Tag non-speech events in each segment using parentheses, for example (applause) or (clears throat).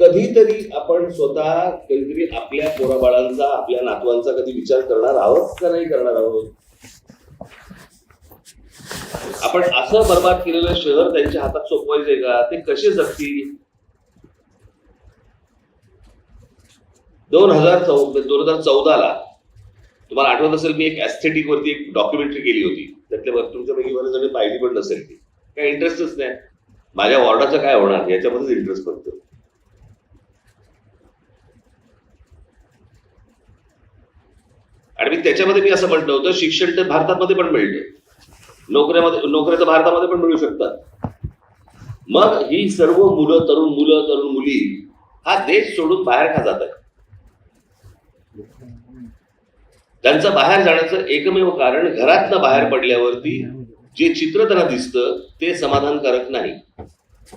कधीतरी आपण स्वतः कधीतरी आपल्या पोराबाळांचा आपल्या नातवांचा कधी विचार करणार आहोत का नाही करणार आहोत? आपण असं बर्बाद केलेलं शहर त्यांच्या हातात सोपवायचे का? ते कसे जगतील? दोन हजार चौ दोन हजार चौदाला तुम्हाला आठवत असेल मी एक ऍस्थेटिक वरती एक डॉक्युमेंटरी केली होती. त्यातल्या वर- तुमच्यापैकी बरेच जरी पाहिली पण नसेल ती. काय इंटरेस्टच नाही. माझ्या वॉर्डाचं काय होणार? याच्यामध्येच इंटरेस्ट पडतो आणि मी त्याच्यामध्ये मी असं म्हटलं होतं शिक्षण तर भारतामध्ये पण मिळतं नोकऱ्यामध्ये नोकऱ्या तर भारतामध्ये पण मिळू शकतात. मग ही सर्व मुलं तरुण मुलं तरुण मुली हा देश सोडून बाहेर का जात आहे त्यांचं बाहेर जाण्याचं एकमेव कारण घरातनं बाहेर पडल्यावरती जे चित्र त्यांना दिसतं ते समाधानकारक नाही.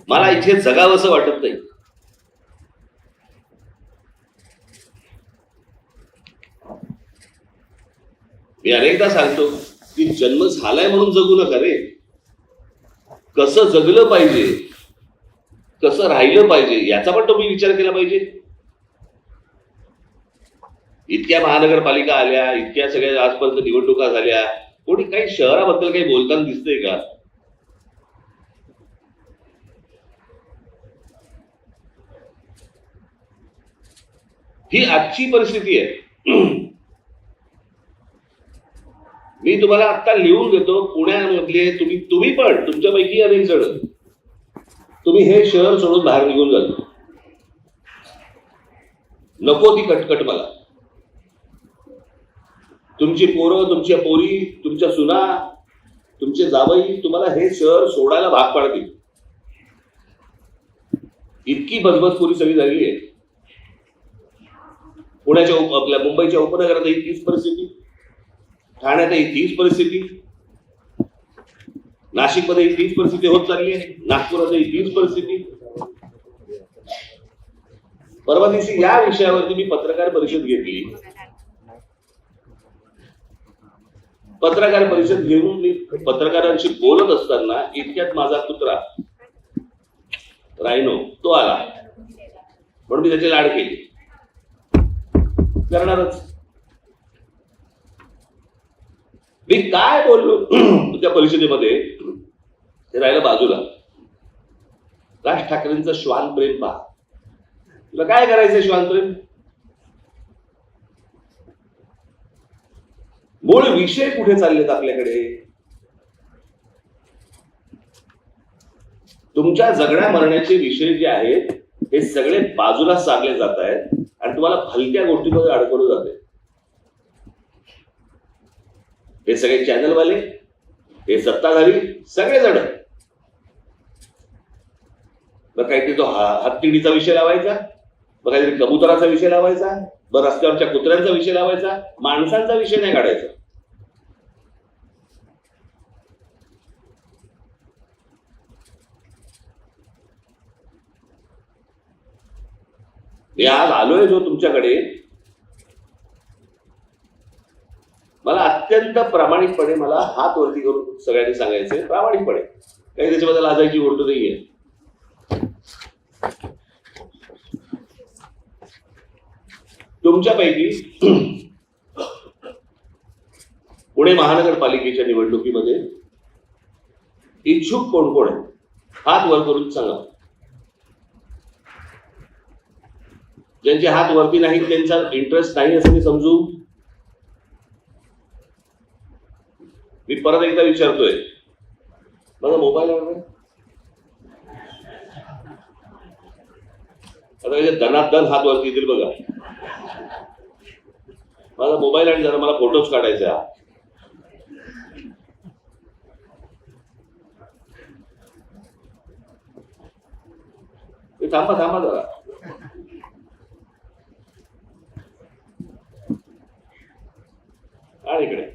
मला इथे जगावंसं वाटत नाही. मी अनेकदा सांगतो की जन्म झालाय म्हणून जगू नका रे. कसं जगलं पाहिजे कसं राहिलं पाहिजे याचा पण तुम्ही विचार केला पाहिजे. इतक्या महानगरपालिका आल्या इतक्या सगळ्या आजपर्यंत निवडणुका झाल्या कोणी काही शहराबद्दल काही बोलताना दिसतंय का? ही आजची परिस्थिती आहे. मी तुम्हाला आता लिहून देतो पुण्यामधले तुम्ही तुम्ही पण तुमच्यापैकी अनेक जण. तुम्ही हे शहर सोडून बाहेर निघून जातो नको ती कटकट मला. तुमची पोरं तुमच्या पोरी तुमच्या सुना तुमचे जावई तुम्हाला हे शहर सोडायला भाग पाडतील. इतकी बजबजपुरी सगळी झालेली आहे. पुण्याच्या आपल्या मुंबईच्या उपनगरातही तीच परिस्थिती. ठाण्यातही तीच परिस्थिती. नाशिकमध्येही तीच परिस्थिती होत चालली आहे. नागपुरातही तीच परिस्थिती. परवा दिवशी या विषयावरती मी पत्रकार परिषद घेतली. पत्रकार परिषद घेऊन मी पत्रकारांशी बोलत असताना इतक्यात माझा कुत्रा रायनो तो आला. म्हणून मी त्याची लाड केली. करणारच. मी काय बोललो (clears throat) त्या परिषदेमध्ये? ते राहिलं बाजूला. राज ठाकरेंचं श्वान प्रेम पहा. तुला काय करायचं श्वान प्रेम? मूळ विषय कुठे चाललेत आपल्याकडे? तुमच्या जगण्या मरण्याचे विषय जे आहेत हे सगळे बाजूला सारले जात आहेत आणि तुम्हाला हलक्या गोष्टीमध्ये अडकवलं जाते हे सगळे चॅनलवाले हे सत्ताधारी सगळे जण मग काहीतरी तो हत्तीडीचा विषय लावायचा मग काहीतरी कबुतराचा विषय लावायचा मग रस्त्यावरच्या कुत्र्यांचा विषय लावायचा माणसांचा विषय नाही काढायचा. मी आज आलोय जो तुमच्याकडे मला अत्यंत प्रामाणिकपणे मला हात वरती करून सगळ्यांनी सांगायचे प्रामाणिकपणे. काही त्याच्याबद्दल लाजायची गोष्ट नाहीये. तुमच्यापैकी (clears throat) पुणे महानगरपालिकेच्या निवडणुकीमध्ये इच्छुक कोण कोण आहे हात वर करून सांगा. ज्यांचे हात वरती नाहीत त्यांचा इंटरेस्ट नाही असं मी समजू. मी परत एकदा विचारतोय. माझा मोबाईल आहे आता कसे दनादन हात वरती येतील बघा. माझा मोबाईल आणि जरा मला फोटोज काढायचे थांबा थांबा जरा. आणि इकडे.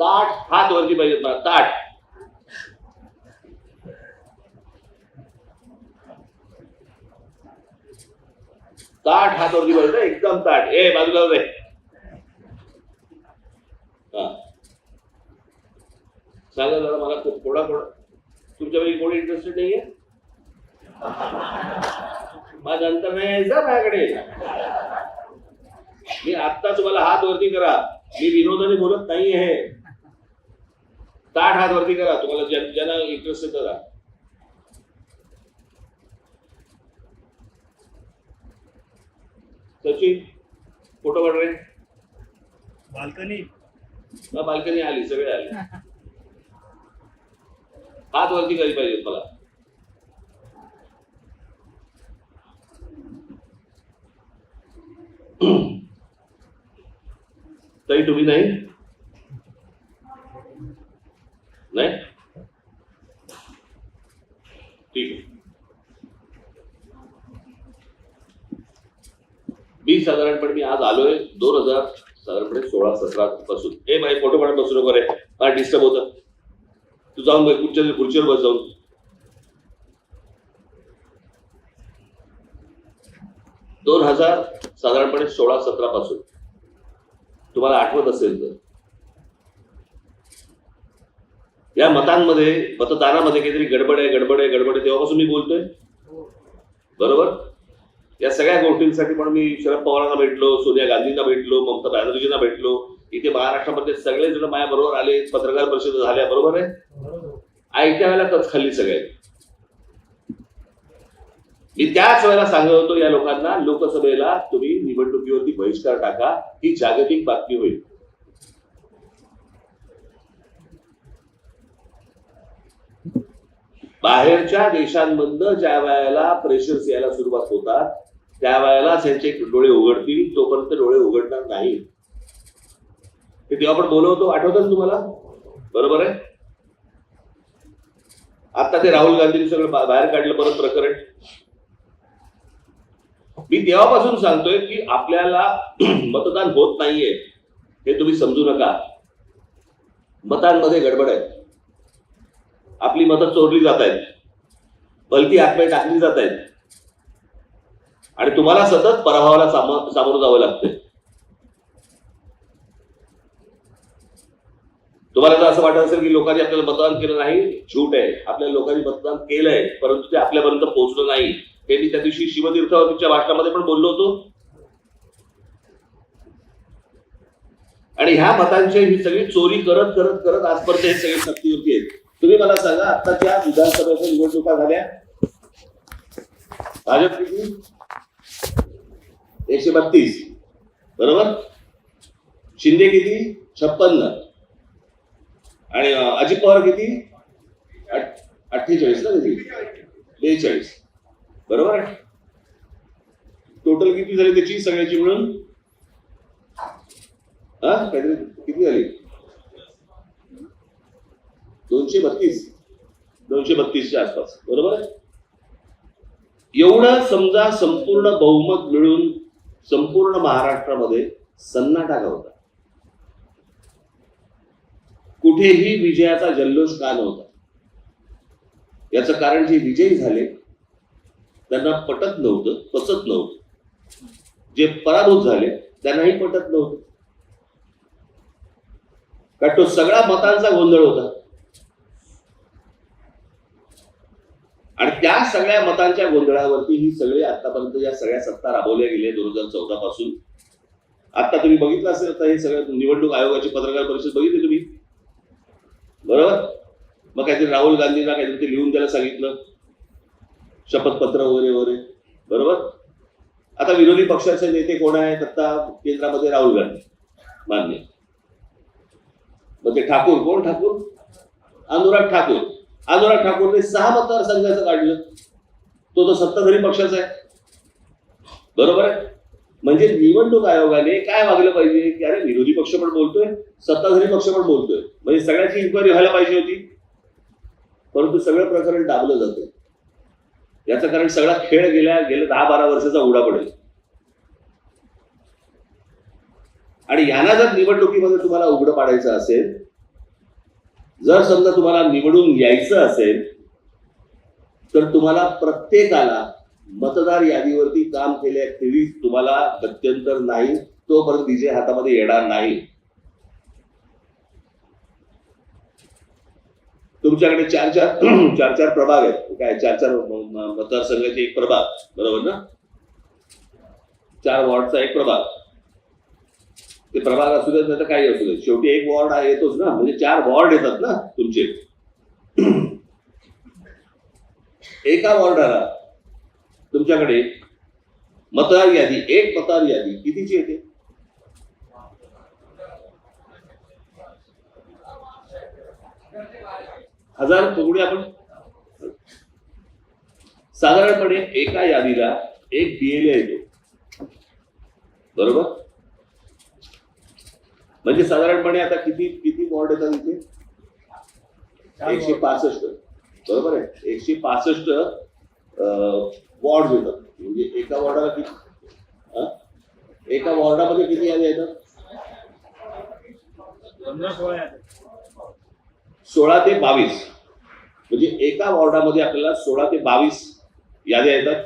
ताट हात वरती पाहिजेत मला ताट. ताट हात वरती पाहिजे एकदम ताट. ए बाजूला रे हा. सांगा जरा मला थोडा थोडा तुमच्यापैकी कोणी इंटरेस्टेड नाहीये? मग अंतर नाही जा माझ्याकडे. मी आत्ता तुम्हाला हात वरती करा. मी विनोदाने बोलत नाही आहे ताट हात वरती करा. तुम्हाला ज्या- ज्यांना इंटरेस्ट आहे करा सचिन फोटो काढ रे. बाल्कनी. बाल्कनी आली सगळे आले. हात वरती करी पाहिजेत मला तरी तुम्ही नाही? नाही? ठीक आहे. मी साधारणपणे मी आज आलोय दोन हजार साधारणपणे सोळा सतरा पासून. ए माझे फोटो काढत बसू नको रे. मला डिस्टर्ब होतं. तू जाऊन बघ, खुर्च्या खुर्चीवर बस जाऊन. दोन हजार साधारणपणे सोळा सतरा पासून. तुम्हाला आठवत असेल तर. या मतांमध्ये मतदानामध्ये काहीतरी गडबड आहे गडबड आहे गडबड आहे तेव्हापासून मी बोलतोय. बरोबर? या सगळ्या गोष्टींसाठी पण मी शरद पवारांना भेटलो सोनिया गांधींना भेटलो ममता बॅनर्जींना भेटलो. इथे महाराष्ट्रामध्ये सगळे जण माझ्या बरोबर आले पत्रकार परिषद झाल्या बरोबर आहे? ऐकत्या वेळेला तच खाल्ली सगळे. मी त्याच वेळेला सांगत होतो या लोकांना लोकसभेला तुम्ही निवडणुकीवरती बहिष्कार टाका ही जागतिक बातमी होईल. बाहेरच्या देशांमधनं ज्या वेळेला प्रेशर्स यायला सुरुवात होतात त्या वेळेलाच यांचे डोळे उघडतील तोपर्यंत डोळे उघडणार नाही. ते तेव्हा आपण बोलवतो. आठवतं तुम्हाला? बरोबर आहे? आता ते राहुल गांधींनी सगळं बाहेर काढलं परत प्रकरण. मी तेव्हापासून सांगतोय की आपल्याला (clears throat) मतदान होत नाहीये हे तुम्ही समजू नका. मतांमध्ये गडबड आहे. आपली मतं चोरली जात आहेत. भलती आत्मे टाकली जात आहेत. आणि तुम्हाला सतत पराभवाला सामो- सामोरं जावं लागतंय. तुम्हाला जर असं वाटत असेल की लोकांनी आपल्याला मतदान केलं नाही झूट आहे. आपल्या लोकांनी मतदान केलंय परंतु ते आपल्यापर्यंत पोहोचलं नाही. हे मी त्या दिवशी शिवतीर्थावरतीच्या भाषणामध्ये पण बोललो होतो. आणि ह्या मतांची ही सगळी चोरी करत करत करत आजपर्यंत हे सगळे शक्तीवरती आहेत. तुम्ही मला सांगा आता आताच्या विधानसभेच्या निवडणुका झाल्या. भाजप किती? एकशे बत्तीस. बरोबर? शिंदे किती? छप्पन्न. आणि अजित पवार किती? अठ्ठेचाळीस ना किती बेचाळीस. बरोबर आहे? टोटल किती झाली त्याची सगळ्याची मिळून? हा काहीतरी किती झाली? दोनशे बत्तीस. दोनशे बत्तीसच्या आसपास. बरोबर आहे? एवढं समजा संपूर्ण बहुमत मिळून संपूर्ण महाराष्ट्रामध्ये सन्नाटा होता कुठेही विजयाचा जल्लोष का नव्हता? याचं कारण जे विजयी झाले त्यांना पटत नव्हतं पचत नव्हतं. जे पराभूत झाले त्यांनाही पटत नव्हतं. कारण तो सगळा मतांचा गोंधळ होता. आणि त्या सगळ्या मतांच्या गोंधळावरती ही सगळी आतापर्यंत या सगळ्या सत्ता राबवल्या गेल्या दोन हजार चौदा पासून आता तुम्ही बघितलं असेल आता हे सगळं निवडणूक आयोगाची पत्रकार परिषद बघितली तुम्ही? बरोबर? मग काहीतरी राहुल गांधींना काहीतरी ते लिहून द्यायला सांगितलं. शपथपत्र वगैरे वगैरे. बरोबर? आता विरोधी पक्षाचे नेते कोण आहेत? आता केंद्रामध्ये राहुल गांधी. मान्य. मग ते ठाकूर कोण ठाकूर? अनुराग ठाकूर. अनुराग ठाकूरने सहा मतदारसंघाचं काढलं. तो तो सत्ताधारी पक्षाचा आहे. बरोबर आहे? म्हणजे निवडणूक आयोगाने काय वागलं पाहिजे? की अरे विरोधी पक्ष पण बोलतोय सत्ताधारी पक्ष पण बोलतोय. म्हणजे सगळ्याची इन्क्वायरी व्हायला पाहिजे होती. परंतु सगळं प्रकरण दाबलं जातं. याचं कारण सगळा खेळ गेल्या गेल्या दहा बारा वर्षाचा उडा पडेल. आणि यांना जर निवडणुकीमध्ये तुम्हाला उघडं पाडायचं असेल जर समजा तुम्हाला निवडून यायचं असेल तर तुम्हाला प्रत्येकाला मतदार यादीवरती काम केल्याखेरीज तुम्हाला गत्यंतर नाही तोपर्यंत विजय हातामध्ये येणार नाही. तुमच्याकडे चार चार (clears throat) चार चार प्रभाग आहेत. काय चार चार मतदारसंघाचे एक प्रभाग बरोबर ना? चार वॉर्डचा एक प्रभाग. ते प्रभाग असू देत नाही तर काही असू देत. शेवटी एक वॉर्ड येतोच ना. म्हणजे चार वॉर्ड येतात ना तुमचे. (clears throat) एका वॉर्डाला तुमच्याकडे मतदार यादी एक मतदार यादी कितीची येते? हजार पकडूया आपण. साधारणपणे एका यादीला एक बीएलए येतो. बरोबर? म्हणजे साधारणपणे आता किती किती वॉर्ड येतात इथे? एकशे पासष्ट. बरोबर आहे? एकशे पासष्ट वॉर्ड येतात म्हणजे एका वॉर्डाला किती? एका वॉर्डामध्ये किती याद्या येतात? सोळा ते बावीस. म्हणजे एका वॉर्डामध्ये आपल्याला सोळा ते बावीस याद्या येतात.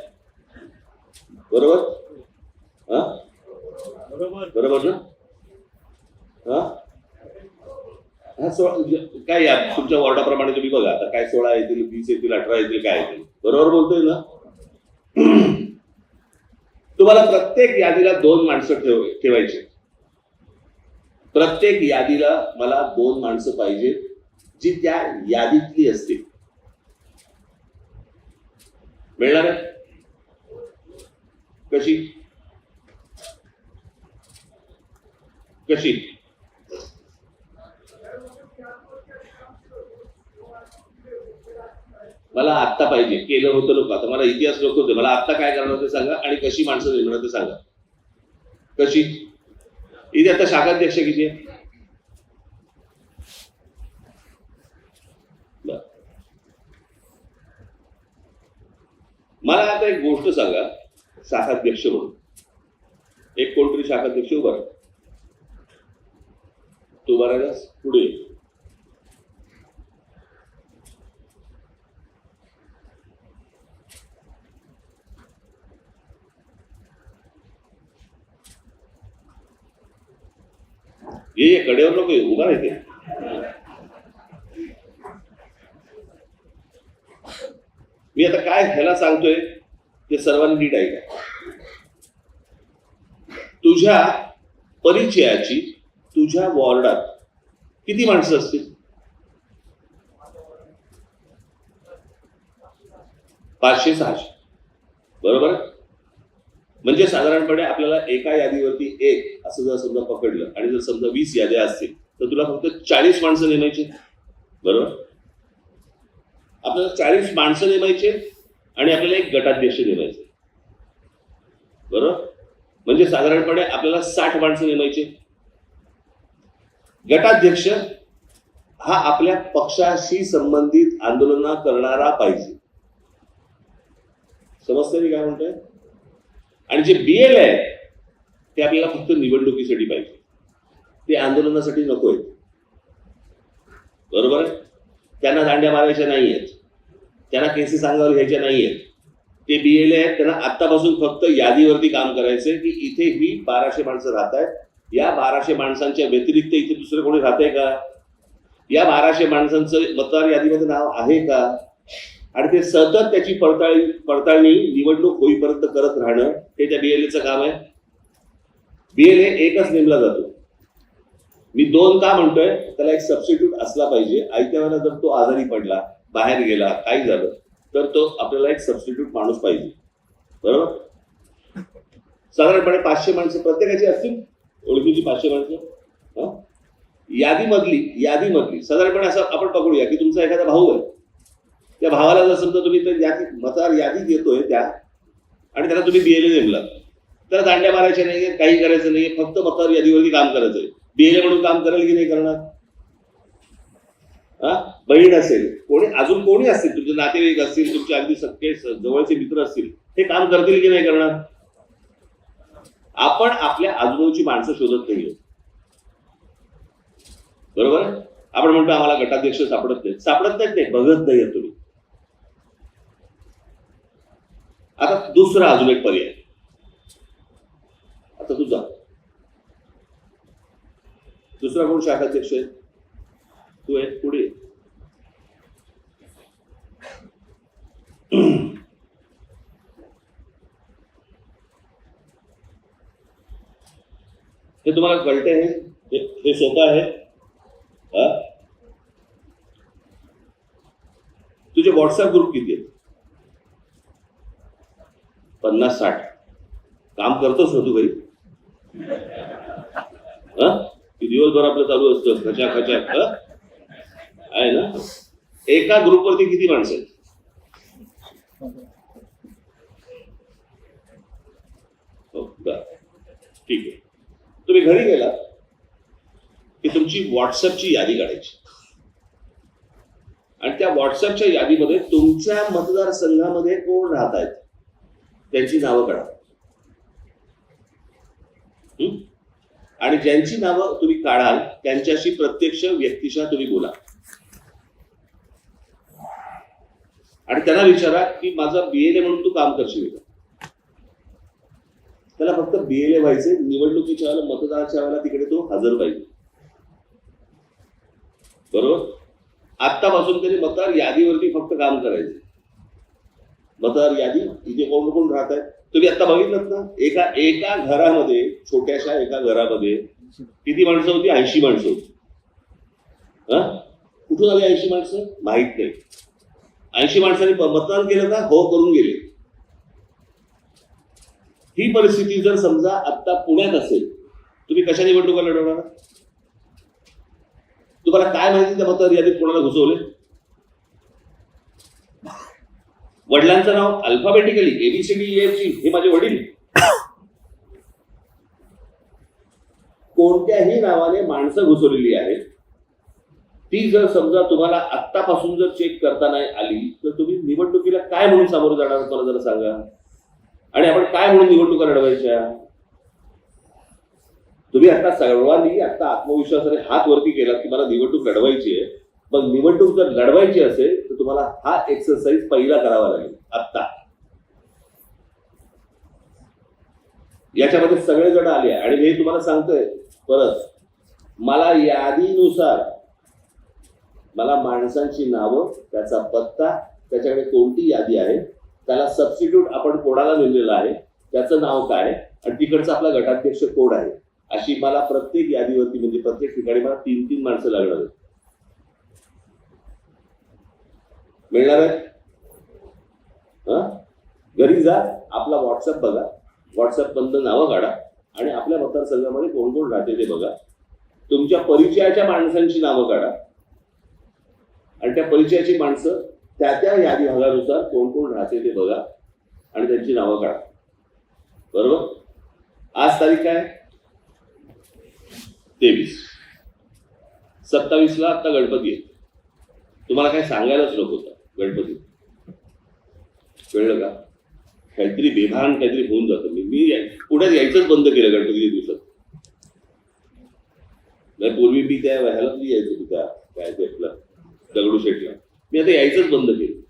बरोबर? हा? बरोबर. बरोबर ना? म्हणजे काय तुमच्या वॉर्डाप्रमाणे तुम्ही बघा आता काय सोळा येतील वीस येतील अठरा येतील काय येतील. बरोबर बोलतोय ना? (clears throat) तुम्हाला प्रत्येक यादीला दोन माणसं ठेव ठेवायचे. प्रत्येक यादीला मला दोन माणसं पाहिजे जी त्या यादीतली असतील. मिळणार आहे? कशी? कशी? मला आत्ता पाहिजे. केलं होतं लोक. आता मला इतिहास लोक होते. मला आत्ता काय करणार ते सांगा आणि कशी माणसं निर्माण ते सांगा. कशी? इथे आता शाखाध्यक्ष किती आहे मला आता एक गोष्ट सांगा. शाखाध्यक्ष म्हणून. एक कोणतरी शाखाध्यक्ष उभा तो तू उभा राहिलास पुढे. ये. ये कडेवर नको ये, उभा राहते. मी आता काय ह्याला सांगतोय ते सर्वांनी नीट ऐका. तुझ्या परिचयाची तुझ्या वॉर्डात किती माणसं असतील? पाचशे सहाशे. बरोबर? म्हणजे साधारणपणे आपल्याला एका यादीवरती एक असं जर समजा पकडलं आणि जर समजा वीस याद्या असतील तर तुला फक्त चाळीस माणसं नेमायची. बरोबर? आपल्याला चाळीस माणसं नेमायचे आणि आपल्याला एक गटाध्यक्ष नेमायचे. बरोबर? म्हणजे साधारणपणे आपल्याला साठ माणसं नेमायचे. गटाध्यक्ष हा आपल्या पक्षाशी संबंधित आंदोलना करणारा पाहिजे. समजतंय मी काय म्हणतोय? आणि जे बी एल आहे ते आपल्याला फक्त निवडणुकीसाठी पाहिजे. ते आंदोलनासाठी नको आहेत बरोबर आहे? त्यांना दांड्या मारायच्या नाही आहेत त्यांना केसेस अंगावर घ्यायच्या नाही आहेत ते बीएल आहेत त्यांना आत्तापासून फक्त यादीवरती काम करायचंय की इथे ही बाराशे माणसं राहत आहेत या बाराशे माणसांच्या व्यतिरिक्त इथे दुसरं कोणी राहतंय का? या बाराशे माणसांचं मतदार यादीमध्ये नाव आहे का? आणि ते सतत त्याची पडताळी पडताळणी निवडणूक होईपर्यंत करत राहणं हे त्या बीएलएचं काम आहे. बीएलए एकच नेमला जातो. मी दोन का म्हणतोय त्याला एक सबस्टिट्यूट असला पाहिजे. आयत्या वेळेला जर तो आजारी पडला बाहेर गेला काही झालं तर तो आपल्याला एक सबस्टिट्यूट माणूस पाहिजे. बरोबर? साधारणपणे पाचशे माणसं प्रत्येकाची असतील? ओळखीची पाचशे माणसं? यादीमधली यादीमधली साधारणपणे असं आपण पकडूया की तुमचा एखादा भाऊ आहे. त्या भावाला जर समजा तुम्ही तर यादी मतदार यादी येतोय त्या आणि त्याला तुम्ही बीएलए नेमला तर दांड्या मारायच्या नाहीये काही करायचं नाही फक्त मतदार यादीवरती काम करायचंय. बीएलए म्हणून काम करेल की नाही करणार? हा? बहीण असेल कोणी अजून कोणी असतील? तुमचे नातेवाईक असतील तुमचे अगदी सख्खे जवळचे मित्र असतील हे काम करतील की नाही करणार? आपण आपल्या आजूबाजूची माणसं शोधत नाही बरोबर? आपण म्हणतो आम्हाला गटाध्यक्ष सापडत नाही सापडत नाहीत ते बघत नाही तुम्ही. आता दुसरा अजून एक पर्याय. तर तू जा. दुसरा कोण शाखाध्यक्ष आहे? तू आहे पुढे हे तुम्हाला कळते आहे? हे सोपं आहे? तुझे व्हॉट्सअप ग्रुप किती आहेत? पन्नास साठ. काम करतोस ना तू घरी? की दिवसभर आपलं चालू असतं खचा खचा आहे ना? एका ग्रुपवरती किती माणसं आहेत? हो, ठीक आहे. तुम्ही घरी गेला की तुमची व्हॉट्सअपची यादी काढायची. आणि त्या व्हॉट्सअपच्या यादीमध्ये तुमच्या मतदारसंघामध्ये कोण राहत आहेत त्यांची नावं काढा हं? आणि ज्यांची नावं तुम्ही काढाल त्यांच्याशी प्रत्यक्ष व्यक्तिशः तुम्ही बोला. आणि त्यांना विचारा की माझा बीएलए म्हणून तू काम करशील का? त्याला फक्त बीएलए व्हायचे निवडणुकीच्या वेळेला मतदानाच्या वेळेला तिकडे तो हजर पाहिजे. बरोबर? आत्तापासून तरी मतदार यादीवरती फक्त काम करायचे. मतदार यादी इथे कोण कोण राहत आहेत तुम्ही आता बघितलं ना एका एका घरामध्ये छोट्याशा एका घरामध्ये किती माणसं होती? ऐंशी माणसं होती. हा? कुठून आली ऐंशी माणसं? माहीत नाही. ऐंशी माणसांनी मतदान केलं का हो करून गेले. ही परिस्थिती जर समजा आता पुण्यात असेल तुम्ही कशा निवडणुका लढवणार? तुम्हाला काय माहिती त्या मतदार यादीत कोणाला घुसवले वडिलांचं नाव अल्फाबेटिकली एबीसीडी एफ हे माझे वडील. कोणत्याही नावाने माणसं घुसवलेली आहेत. ती जर समजा तुम्हाला आत्तापासून जर चेक करता नाही आली तर तुम्ही निवडणुकीला काय म्हणून सामोरं जाणार मला जरा सांगा. आणि आपण काय म्हणून निवडणुका लढवायच्या? तुम्ही आता सर्वांनी आता आत्मविश्वासाने हात वरती केला की मला निवडणूक लढवायची आहे. मग निवडणूक जर लढवायची असेल तुम्हाला हा एक्सरसाइज पहिला करावा लागेल आत्ता. याच्यामध्ये सगळेजण आले आणि मी तुम्हाला सांगतोय परत मला यादीनुसार मला माणसांची नावं त्याचा पत्ता त्याच्याकडे कोणती यादी आहे त्याला सबस्टिट्यूट आपण कोणाला नेलेलं आहे त्याचं नाव काय आणि तिकडचा आपला गटाध्यक्ष कोण आहे अशी मला प्रत्येक यादीवरती म्हणजे प्रत्येक ठिकाणी मला तीन तीन माणसं लागणार आहेत. मिळणार आहे? हा? घरी जा आपला व्हॉट्सअप बघा. व्हॉट्सअप बंद नावं काढा आणि आपल्या मतदारसंघामध्ये कोण कोण राहते ते बघा. तुमच्या परिचयाच्या माणसांची नावं काढा. आणि त्या परिचयाची माणसं त्या त्या यादी भागानुसार कोण कोण राहते ते बघा आणि त्यांची नावं काढा. बरोबर? आज तारीख काय? तेवीस. सत्तावीसला आता गणपती आहे. तुम्हाला काय सांगायलाच नको होतं गणपती. कळलं का? काहीतरी बेभान काहीतरी होऊन जातं. मी मी पुण्यात यायचंच बंद केलं गणपतीच्या दिवसात. नाही पूर्वी मी त्या व्हायला मी यायचो होतो त्या काय ते आपलं दगडूशेठला मी आता यायचंच बंद केलं.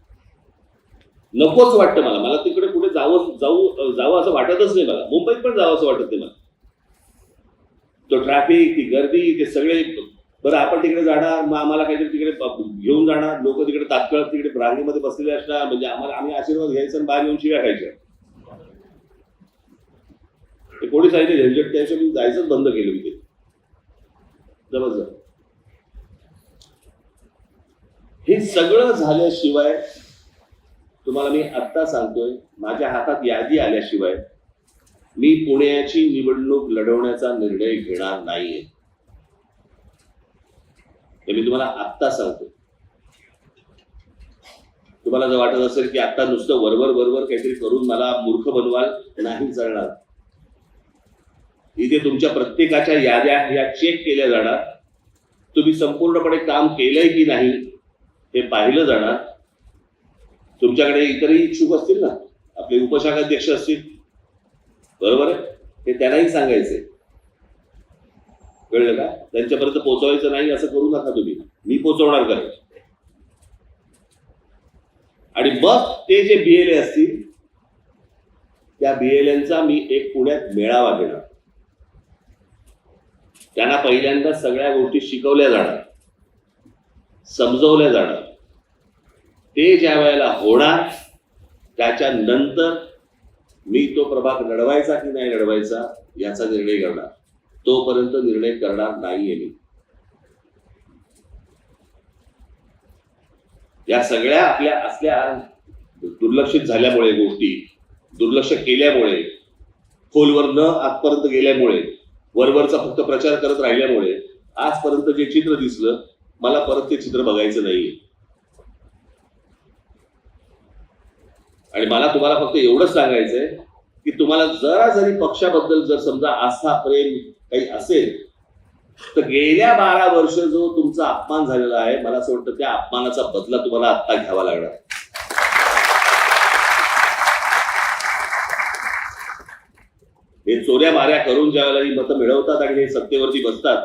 नकोच वाटतं मला. मला तिकडे कुठे जावं जाऊ जावं असं वाटतच नाही मला. मुंबईत पण जावं असं वाटत नाही मला. तो ट्रॅफिक ती गर्दी ते सगळे बरं आपण तिकडे जाणार मग आम्हाला काहीतरी तिकडे घेऊन जाणार. लोक तिकडे तात्काळ तिकडे रांगेमध्ये बसलेले असणार. म्हणजे आम्हाला आम्ही आशीर्वाद घ्यायचा आणि बाहेर येऊन शिव्या खायच्या. ते कोणी सांगितले झंझट त्याशिवाय मी जायचंच बंद केलं मी ते जबरदस्त. हे सगळं झाल्याशिवाय तुम्हाला मी आत्ता सांगतोय माझ्या हातात यादी आल्याशिवाय मी पुण्याची निवडणूक लढवण्याचा निर्णय घेणार नाहीये. हे मी तुम्हाला आत्ता सांगतो. तुम्हाला जर वाटत असेल की आता नुसतं वरवर वरवर काहीतरी करून मला मूर्ख बनवाल नाही चालणार इथे तुमच्या प्रत्येकाच्या याद्या ह्या चेक केल्या जाणार. तुम्ही संपूर्णपणे काम केलंय की नाही हे पाहिलं जाणार. तुमच्याकडे इतरही इच्छुक असतील ना आपले उपशाखाध्यक्ष असतील. बरोबर आहे? हे त्यांनाही सांगायचंय. कळलं का? त्यांच्यापर्यंत पोहोचवायचं नाही असं करू नका तुम्ही. मी पोहोचवणार का आणि मग ते जे बीएलए असतील त्या बीएलएनचा मी एक पुण्यात मेळावा घेणार. त्यांना पहिल्यांदा सगळ्या गोष्टी शिकवल्या जाणार. समजवल्या जाणार. ते ज्या वेळेला होणार त्याच्यानंतर मी तो प्रभाग लढवायचा की नाही लढवायचा याचा निर्णय करणार तोपर्यंत निर्णय करणार नाहीये मी. या सगळ्या आपल्या असल्या दुर्लक्षित झाल्यामुळे गोष्टी दुर्लक्ष केल्यामुळे खोलवर न आजपर्यंत गेल्यामुळे वरवरचा फक्त प्रचार करत राहिल्यामुळे आजपर्यंत जे चित्र दिसलं मला परत ते चित्र बघायचं नाहीये. आणि मला तुम्हाला फक्त एवढंच सांगायचंय की तुम्हाला जरा जरी पक्षाबद्दल जर समजा आस्था प्रेम काही असेल तर गेल्या बारा वर्ष जो तुमचा अपमान झालेला आहे मला असं वाटतं त्या अपमानाचा बदला तुम्हाला आत्ता घ्यावा लागणार. हे चोऱ्या माऱ्या करून ज्यावेळेला ही मतं मिळवतात आणि हे सत्तेवरती बसतात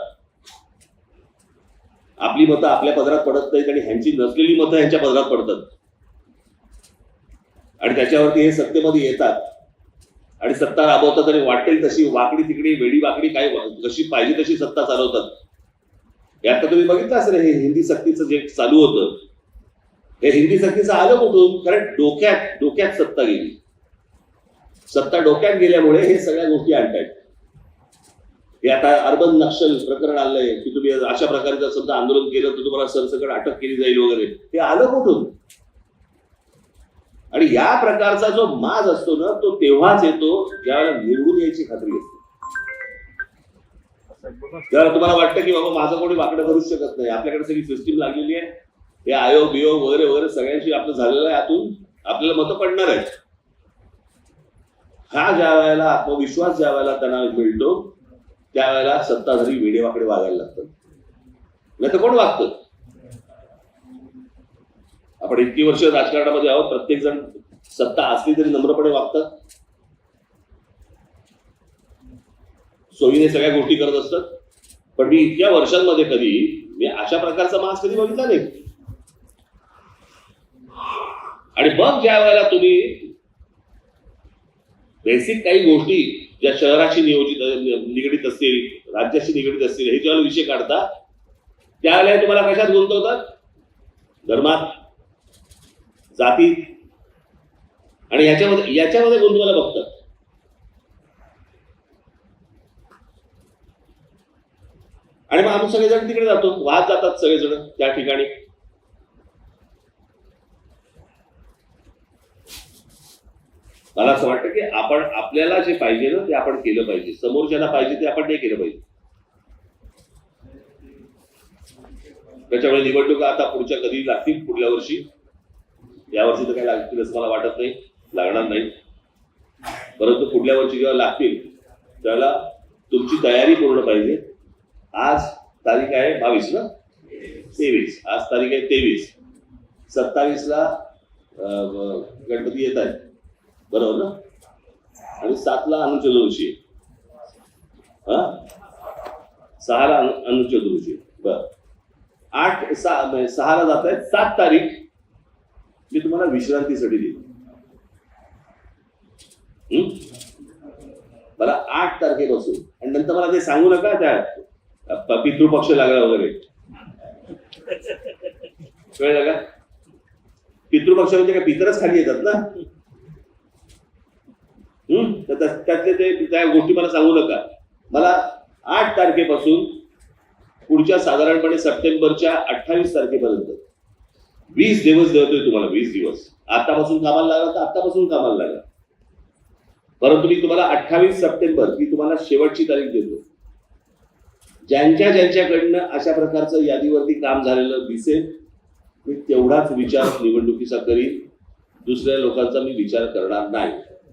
आपली मतं आपल्या पदरात पडत नाहीत आणि ह्यांची नसलेली मतं ह्यांच्या पदरात पडतात. आणि त्याच्यावरती हे सत्तेमध्ये येतात. आणि सत्ता राबवतात आणि वाटेल तशी वाकडी तिकडी वेडी वाकडी काय जशी पाहिजे तशी सत्ता चालवतात. हे आता तुम्ही बघितलं असेल हे हिंदी सक्तीचं जे चालू होतं हे हिंदी सक्तीचं आलं कुठून? कारण डोक्यात डोक्यात सत्ता गेली. सत्ता डोक्यात गेल्यामुळे हे सगळ्या गोष्टी आणतायत. हे आता अर्बन नक्षल प्रकरण आलंय की तुम्ही अशा प्रकारे जर समजा आंदोलन केलं तर तुम्हाला सरसकट अटक केली जाईल वगैरे. हे आलं कुठून? आणि या प्रकारचा जो माज असतो ना तो तेव्हाच येतो ज्यावेळेला निवडून यायची खात्री असते. जर तुम्हाला वाटतं की बाबा माझं कोणी वाकडं करूच शकत नाही आपल्याकडे सगळी सिस्टीम लागलेली आहे. हे आयोग बियोग वगैरे वगैरे सगळ्यांशी आपलं झालेलं आहे आतून आपल्याला मतं पडणार आहेत. हा ज्या वेळेला आत्मविश्वास ज्या वेळेला त्यांना मिळतो त्यावेळेला सत्ताधारी वेडेवाकडे वागायला लागतात. नाही तर कोण वागतं? आपण इतकी वर्ष राजकारणामध्ये आहोत प्रत्येक जण सत्ता असली तरी नम्रपणे वागतात सोयीने सगळ्या गोष्टी करत असतात पण मी इतक्या वर्षांमध्ये कधी मी अशा प्रकारचा मास कधी बघितला नाही. आणि मग ज्या वेळेला तुम्ही बेसिक काही गोष्टी ज्या शहराशी नियोजित निगडीत असतील राज्याशी निगडीत असतील हे जेव्हा विषय काढता त्यावेळेला तुम्हाला कशात गुंतवतात? धर्मात. जाती. आणि याच्यामध्ये याच्यामध्ये गुंतवायला बघतात आणि मग आम्ही सगळेजण तिकडे जातो. वाहत जातात सगळेजण त्या ठिकाणी. मला असं वाटतं की आपण आपल्याला जे पाहिजे ना ते आपण केलं पाहिजे. समोरच्याला पाहिजे ते आपण नाही केलं पाहिजे. त्याच्यामुळे निवडणुका आता पुढच्या कधी लागतील? पुढल्या वर्षी. यावर्षी तर काही लागतील असं मला वाटत नाही. लागणार नाही. परंतु पुढल्या वर्षी जेव्हा लागतील त्याला तुमची तयारी पूर्ण पाहिजे. आज तारीख आहे बावीस ना? तेवीस. आज तारीख आहे तेवीस. सत्तावीसला गणपती येत आहेत. बरोबर ना? आणि सातला अनु चतुर्दशी हा? सहाला अनु अनु बर. आठ सहा सहाला जात आहेत. सात तारीख मी तुम्हाला विश्रांतीसाठी देतो मला आठ तारखेपासून आणि नंतर मला ते सांगू नका त्या पितृपक्ष लागला वगैरे. कळलं का? पितृपक्ष म्हणजे काय पितरच खाली येतात ना? हम्म तर त्यातले ते त्या गोष्टी मला सांगू नका. मला आठ तारखेपासून पुढच्या साधारणपणे सप्टेंबरच्या अठ्ठावीस तारखेपर्यंत वीस दिवस देतोय तुम्हाला वीस दिवस. आतापासून कामाला लागला तर आतापासून कामाला लागला. परंतु मी तुम्हाला अठ्ठावीस सप्टेंबर ही तुम्हाला शेवटची तारीख देतो. ज्यांच्या ज्यांच्याकडनं अशा प्रकारचं यादीवरती काम झालेलं दिसेल मी तेवढाच विचार निवडणुकीचा करीन. दुसऱ्या लोकांचा मी विचार करणार नाही.